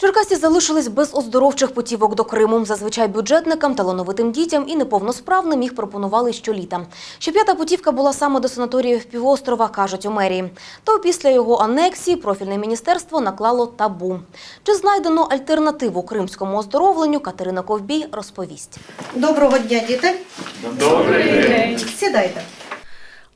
Черкасці залишились без оздоровчих путівок до Криму. Зазвичай бюджетникам, талановитим дітям і неповносправним їх пропонували щоліта. Щоп'ята путівка була саме до санаторію півострова, кажуть у мерії. То після його анексії профільне міністерство наклало табу. Чи знайдено альтернативу кримському оздоровленню, Катерина Ковбій розповість. Доброго дня, діти. Добрий день. Сідайте.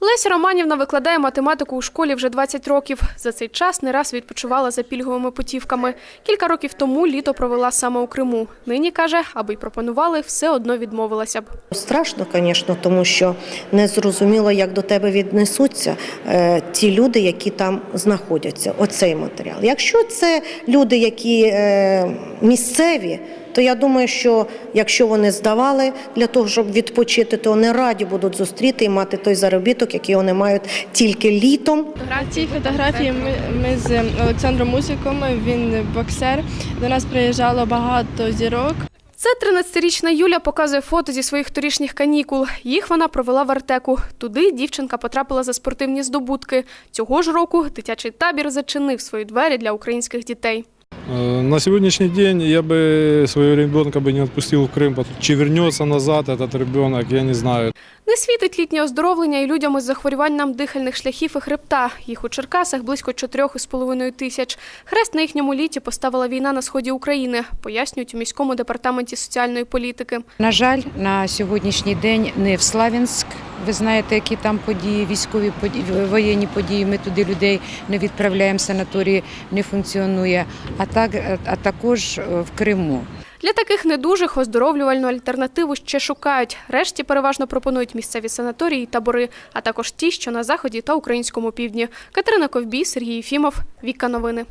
Леся Романівна викладає математику у школі вже 20 років. За цей час не раз відпочивала за пільговими путівками. Кілька років тому літо провела саме у Криму. Нині каже, аби й пропонували, все одно відмовилася б. Страшно, звісно, тому що не зрозуміло, як до тебе віднесуться е, ті люди, які там знаходяться. Оцей матеріал. Якщо це люди, які е, місцеві, то я думаю, що якщо вони здавали для того, щоб відпочити, то вони раді будуть зустріти і мати той заробіток, який вони мають тільки літом. На цій фотографії ми, ми з Олександром Мусиком, він боксер. До нас приїжджало багато зірок. Це 13-річна Юля показує фото зі своїх торішніх канікул. Їх вона провела в Артеку. Туди дівчинка потрапила за спортивні здобутки. Цього ж року дитячий табір зачинив свої двері для українських дітей. Э, На сегодняшний день я бы своего ребенка бы не отпустил в Крым. Пот- Чи вернется назад этот ребенок, я не знаю. Не світить літнє оздоровлення і людям із захворюванням дихальних шляхів і хребта. Їх у Черкасах близько 4,5 тисяч. Хрест на їхньому літі поставила війна на сході України, пояснюють у міському департаменті соціальної політики. На жаль, на сьогоднішній день не в Славянськ. Ви знаєте, які там події, військові події, воєнні події. Ми туди людей не відправляємо, санаторії не функціонує. А так, а також е, в Криму. Для таких недужих оздоровлювальну альтернативу ще шукають. Решті переважно пропонують місцеві санаторії табори, а також ті, що на заході та українському півдні. Катерина Ковбій, Сергій Єфімов, Віка Новини.